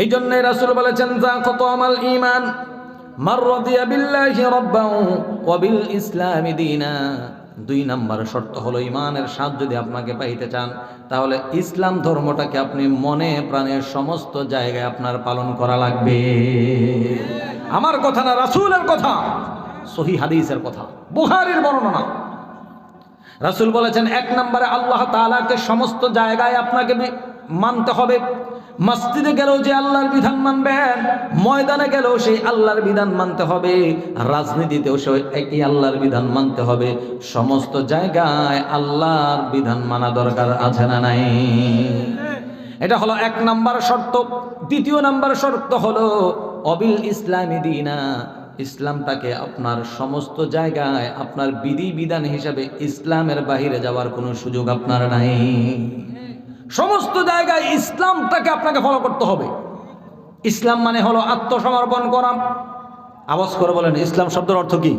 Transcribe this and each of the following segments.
এই জন্য রাসূল বলেছেন, যা কত আমাল ঈমান মার রাদিয়া বিল্লাহি রাব্বান ওয়া বিল ইসলামি দীনা। দুই নাম্বার শর্ত হলো ইমানের স্বাদ যদি আপনাকে পাইতে চান, তাহলে ইসলাম ধর্মটাকে আপনি মনে প্রাণের সমস্ত জায়গায় আপনার পালন করা লাগবে। আমার কথা না, রাসূলের কথা, সহি হাদিসের কথা, বুখারীর বর্ণনা। রাসূল বলেছেন, এক নম্বরে আল্লাহ তাআলাকে সমস্ত জায়গায় আপনাকে মানতে হবে। মসজিদে গেলেও যে আল্লাহর বিধান মানবেন, ময়দানে গেলেও সেই আল্লাহর বিধান মানতে হবে। রাজনীতিতেও সে একই আল্লাহর বিধান মানতে হবে। সমস্ত জায়গায় আল্লাহর বিধান মানা দরকার আছে না নাই? এটা হলো এক নাম্বার শর্ত। দ্বিতীয় নাম্বার শর্ত হলো অবিল ইসলামী দিনা। ইসলামটাকে আপনার সমস্ত জায়গায় আপনার বিধি বিধান হিসাবে ইসলামের বাহিরে যাওয়ার কোনো সুযোগ আপনার নাই। সমস্ত জায়গায় ইসলামটাকে আপনাকে ফলো করতে হবে। ইসলাম মানে হলো আত্মসমর্পণ করা। আওয়াজ করে বলেন, ইসলাম শব্দের অর্থ কি?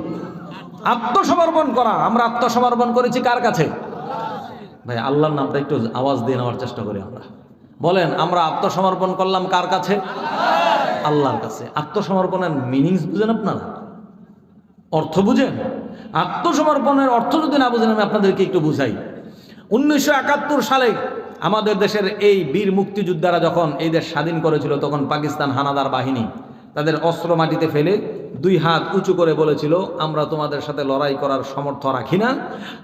আত্মসমর্পণ করা। আমরা আত্মসমর্পণ করেছি কার কাছে? ভাই, আল্লাহর নামটা একটু আওয়াজ দিয়ে নেওয়ার চেষ্টা করি আমরা। বলেন, আমরা আত্মসমর্পণ করলাম কার কাছে? আল্লাহর কাছে। আত্মসমর্পণের মিনিংস বুঝেন আপনারা? অর্থ বুঝেন? আত্মসমর্পণের অর্থ যদি না বুঝেন, আমি আপনাদেরকে একটু বুঝাই। উনিশশো একাত্তর সালে আমাদের দেশের এই বীর মুক্তিযোদ্ধারা যখন এই দেশ স্বাধীন করেছিল, তখন পাকিস্তান হানাদার বাহিনী তাদের অস্ত্র মাটিতে ফেলে দুই হাত উঁচু করে বলেছিল, আমরা তোমাদের সাথে লড়াই করার সমর্থ রাখি না।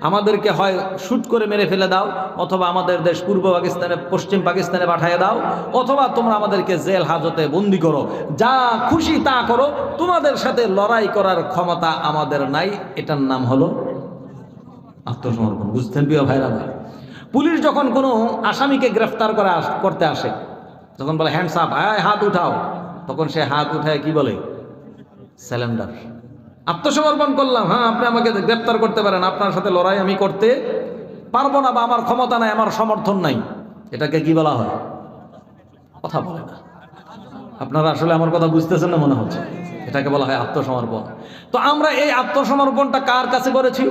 আমাদেরকে হয় শুট করে মেরে ফেলে দাও, অথবা আমাদের দেশ পূর্ব পাকিস্তানে, পশ্চিম পাকিস্তানে পাঠিয়ে দাও, অথবা তোমরা আমাদেরকে জেল হাজতে বন্দি করো। যা খুশি তা করো। তোমাদের সাথে লড়াই করার ক্ষমতা আমাদের নাই। এটার নাম হলো আত্মসমর্পণ। বুঝতেন প্রিয় ভাইরা ভাই? পুলিশ যখন কোনো আসামিকে গ্রেফতার করে করতে আসে, তখন বলে হ্যান্ডস আপ হাত উঠাও। তখন সে হাত উঠায় কি বলে? স্যালেন্ডার আত্মসমর্পণ করলাম হ্যাঁ আপনি আমাকে গ্রেফতার করতে পারেন, আপনার সাথে লড়াই আমি করতে পারব না বা আমার ক্ষমতা নাই, আমার সমর্থন নাই। এটাকে কি বলা হয়? কথা বলে না। আপনারা আসলে আমার কথা বুঝতেছেন না মনে হচ্ছে? এটাকে বলা হয় আত্মসমর্পণ। তো আমরা এই আত্মসমর্পণটা কার কাছে করেছি?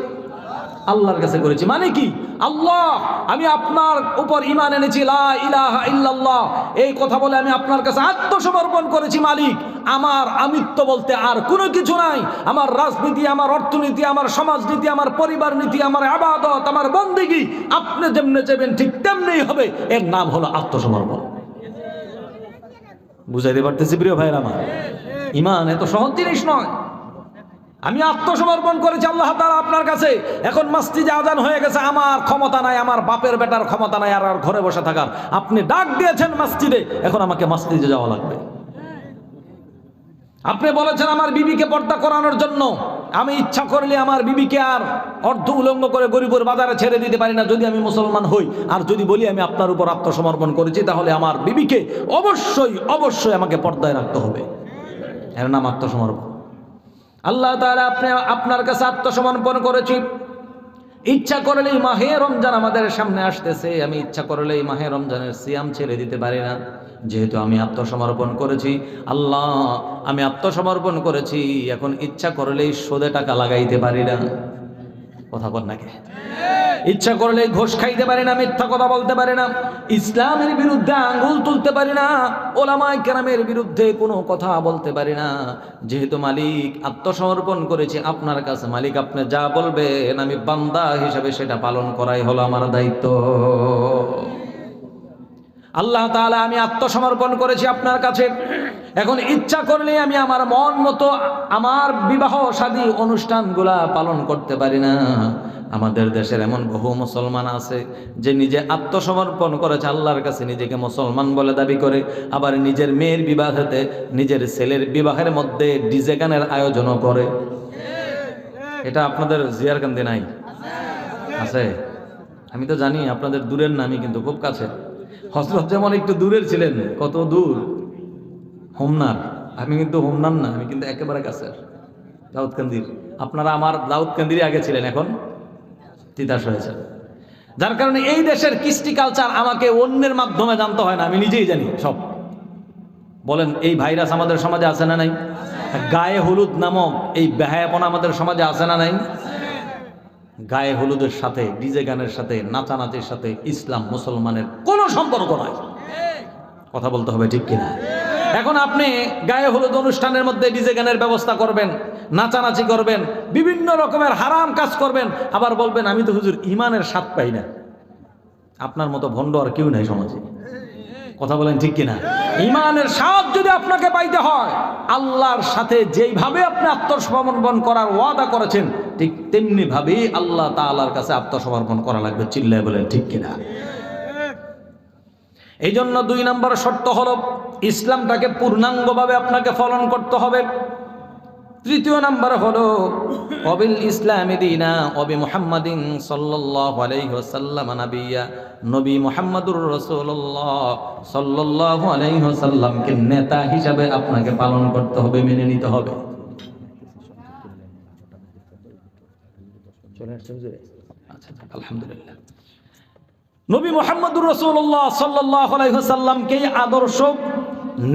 আল্লাহর কাছে করেছি। মানে কি? আল্লাহ, আমি আপনার উপর ইমান এনেছি ইলাহা ইল্লাল্লাহ। এই কথা বলে আমি আপনার কাছে আত্মসমর্পণ করেছি, মালিক। আমার আমিত্ব বলতে আর কোনো কিছু নাই। আমার রাজনীতি, আমার অর্থনীতি, আমার সমাজনীতি, আমার পরিবার নীতি, আমার আবাদত, আমার বন্দিগি, আপনি যেমনে যাবেন ঠিক তেমনিই হবে। এর নাম হলো আত্মসমর্পণ। বুঝাইতে পারতেছি প্রিয় ভাইয়ের আমার? ইমান এত সহজ জিনিস নয়। আমি আত্মসমর্পণ করেছি, আল্লাহ তাআলা আপনার কাছে। এখন মসজিদে আজান হয়ে গেছে, আমার ক্ষমতা নাই, আমার বাপের বেটার ক্ষমতা নাই, আর আর ঘরে বসে থাকার। আপনি ডাক দিয়েছেন মসজিদে, এখন আমাকে মাস্তিজে যাওয়া লাগবে। আপনি বলেছেন, আমার বিবিকে পর্দা করানোর জন্য। আমি ইচ্ছা করলে আমার বিবিকে আর অর্ধ উলঙ্গ করে গরিবের বাজারে ছেড়ে দিতে পারি না, যদি আমি মুসলমান হই। আর যদি বলি, আমি আপনার উপর আত্মসমর্পণ করেছি, তাহলে আমার বিবিকে অবশ্যই অবশ্যই আমাকে পর্দায় রাখতে হবে। এর নাম আত্মসমর্পণ। আল্লাহ তারা আপনি আপনার কাছে আত্মসমর্পণ করেছি। ইচ্ছা করলেই মাহে রমজান আমাদের সামনে আসতেছে। আমি ইচ্ছা করলেই মাহে রমজানের সিয়াম ছেড়ে দিতে পারি না। যেহেতু আমি আত্মসমর্পণ করেছি। আল্লাহ, আমি আত্মসমর্পণ করেছি। এখন ইচ্ছা করলেই সোদে টাকা লাগাইতে পারি না। কথা বল নাকি ইচ্ছা করলে ঘোষ খাইতে পারি না, মিথ্যা কথা বলতে পারি না, ইসলামের বিরুদ্ধে আঙ্গুল তুলতে পারি না ওলামাই কেরামের বিরুদ্ধে কোনো কথা বলতে পারি না। যেহেতু মালিক আত্মসমর্পণ করেছে আপনার কাছে, মালিক আপনি যা বলবেন আমি বান্দা হিসাবে সেটা পালন করাই হলো আমার দায়িত্ব। আল্লাহ তাআলা আমি আত্মসমর্পণ করেছি আপনার কাছে। এখন ইচ্ছা করলে আমি আমার মন মতো আমার বিবাহ শাদী অনুষ্ঠানগুলা পালন করতে পারি না। আমাদের দেশের এমন বহু মুসলমান আছে, যে নিজে আত্মসমর্পণ করেছে আল্লাহর কাছে, নিজেকে মুসলমান বলে দাবি করে, আবার নিজের মেয়ের বিবাহেতে নিজের ছেলের বিবাহের মধ্যে ডিজে গানের আয়োজনও করে। এটা আপনাদের জিয়ার কান্দে নাই? আছে? আমি তো জানি, আপনাদের দূরের নামই কিন্তু খুব কাছে হজরত যেমন একটু দূরের ছিলেন, কত দূর। হোমনার, আমি কিন্তু হোমনার না, আমি কিন্তু একেবারে কাছের দাউদকান্দির আপনারা আমার দাউদকান্দিরই আগে ছিলেন, এখন তিতাস হয়েছে যার কারণে এই দেশের কৃষ্টি কালচার আমাকে অন্যের মাধ্যমে জানতে হয় না, আমি নিজেই জানি সব। বলেন, এই ভাইরাস আমাদের সমাজে আছে না নাই? গায়ে হলুদ নামক এই বেহায়াপনা আমাদের সমাজে আছে না নাই? গায়ে হলুদের সাথে, ডিজে গানের সাথে, নাচানাচির সাথে ইসলাম মুসলমানের কোনো সম্পর্ক নয় কথা বলতে হবে ঠিক কিনা? এখন আপনি গায়ে হলুদ অনুষ্ঠানের মধ্যে ডিজে গানের ব্যবস্থা করবেন, নাচানাচি করবেন, বিভিন্ন রকমের হারাম কাজ করবেন, আবার বলবেন, আমি তো হুজুর ইমানের স্বাদ পাই না। আপনার মতো ভণ্ড আর কেউ নাই সমাজে। কথা বলেন ঠিক কিনা? ইমানের স্বাদ যদি আপনাকে পাইতে হয়, আল্লাহর সাথে যেইভাবে আপনি আত্মসমর্পণ করার ওয়াদা করেছেন, ঠিক তেমনি ভাবেই আল্লাহ তাআলার কাছে আত্মসমর্পণ করা লাগবে। চিল্লায় বলেন, ঠিক কিনা? এই জন্য দুই নম্বর শর্ত হল ইসলামটাকে পূর্ণাঙ্গভাবে আপনাকে ফলন করতে হবে। তৃতীয় নাম্বার হলো অবিল ইসলামী দিনা অবি মুহাম্মাদিন সাল্লাল্লাহু আলাইহি নাবিয়া নবী মুহাম্মাদুর রাসূলুল্লাহ সাল্লাল্লাহু আলাইহি ওয়াসাল্লামকে নেতা হিসাবে আপনাকে পালন করতে হবে মেনে নিতে হবে। আচ্ছা, আলহামদুলিল্লাহ। নবী মোহাম্মদুর রসুল্লাহ সাল্লাহ আলাইসাল্লামকেই আদর্শ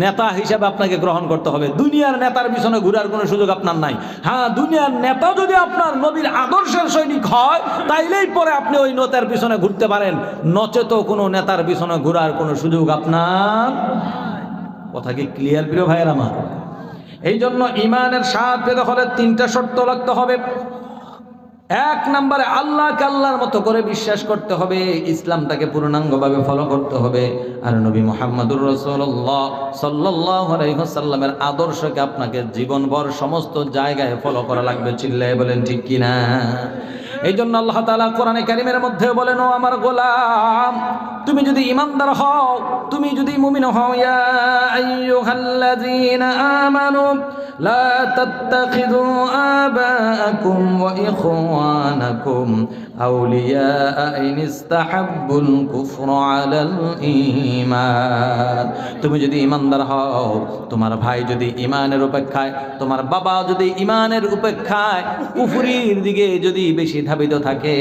নেতা হিসাবে আপনাকে গ্রহণ করতে হবে। দুনিয়ার নেতার পিছনে ঘুরার কোনো সুযোগ আপনার নাই। হ্যাঁ দুনিয়ার নেতা যদি আপনার নবীর আদর্শের সৈনিক হয়, তাইলেই পরে আপনি ওই নেতার পিছনে ঘুরতে পারেন। নচেত কোনো নেতার পিছনে ঘুরার কোনো সুযোগ আপনার কথা কি ক্লিয়ার প্রিয় ভাইয়ের আমার? এই জন্য ইমানের স্বাদ পেতে হলে তিনটা শর্ত লাগতে হবে। এক নম্বরে আল্লাহকে আল্লাহর মতো করে বিশ্বাস করতে হবে, ইসলামটাকে পূর্ণাঙ্গভাবে ফলো করতে হবে। আর নবী মোহাম্মদুর রসুল্লাহ সাল্লাহ আদর্শকে আপনাকে জীবনভর সমস্ত জায়গায় ফলো করা লাগবে। চিল্লায় বলেন, ঠিক কিনা? এই জন্য আল্লাহ তালা কোরআনে কারিমের মধ্যে বলেন, ও আমার গোলাম, তুমি যদি ইমানদার হও, তুমি যদি মুমিন হও, ইয়া আইয়ুহাল্লাযীনা আমানু তাত্তাখিযু আবাআকুম ওয়া ইখওয়ানাকুম। আউলিয়া ইন ইস্তাহাব্বুল কুফরা আলাল ঈমান। তুমি যদি ইমানদার হও, তোমার ভাই যদি ইমানের উপেক্ষায়, তোমার বাবা যদি ইমানের উপেক্ষায়, কুফরির দিকে যদি বেশি ধাবিত থাকে,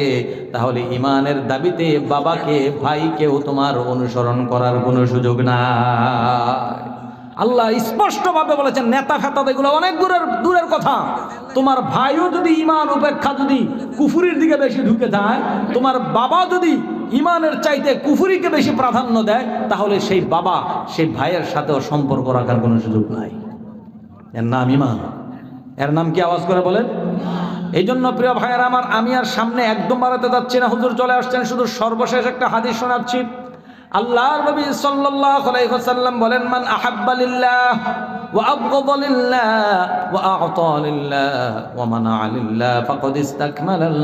তাহলে ইমানের দাবিতে বাবাকে, ভাইকেও তোমার অনুসরণ করার কোনো সুযোগ নাই। আল্লাহ স্পষ্টভাবে বলেছেন, নেতা ফেতা এগুলো অনেক দূরের দূরের কথা। তোমার ভাইও যদি ইমান উপেক্ষা যদি কুফুরির দিকে বেশি ঢুকে যায়, তোমার বাবা যদি ইমানের চাইতে কুফুরিকে বেশি প্রাধান্য দেয়, তাহলে সেই বাবা, সেই ভাইয়ের সাথেও সম্পর্ক রাখার কোনো সুযোগ নাই। এর নাম ইমান এর নাম কি আওয়াজ করে বলেন? এই জন্য প্রিয় ভাইয়ের আমার, আমি আর সামনে একদম বাড়াতে যাচ্ছি না। হুজুর চলে আসছেন, শুধু সর্বশেষ একটা হাদিস শোনাচ্ছি। আল্লাহর নবী সাল্লাল্লাহু আলাইহি ওয়াসাল্লাম বলেন, মান আহাব্বা লিল্লাহ ওয়া আবগাদা লিল্লাহ ওয়া আ'তা লিল্লাহ ওয়া মানা'a লিল্লাহ ফাকাদ ইসতাকমালাল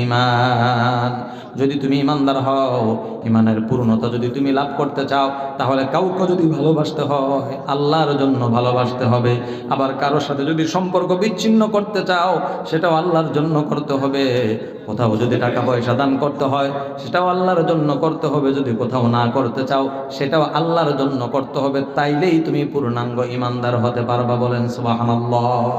ঈমান যদি তুমি ইমানদার হও ইমানের পূর্ণতা যদি তুমি লাভ করতে চাও, তাহলে কাউকে যদি ভালোবাসতে হয়, আল্লাহর জন্য ভালোবাসতে হবে। আবার কারোর সাথে যদি সম্পর্ক বিচ্ছিন্ন করতে চাও, সেটাও আল্লাহর জন্য করতে হবে। কোথাও যদি টাকা পয়সা দান করতে হয়, সেটাও আল্লাহর জন্য করতে হবে। যদি কোথাও না করতে চাও, সেটাও আল্লাহর জন্য করতে হবে। তাইলেই তুমি পূর্ণাঙ্গ ইমানদার হতে পারবা বলেন সুবহানাল্লাহ।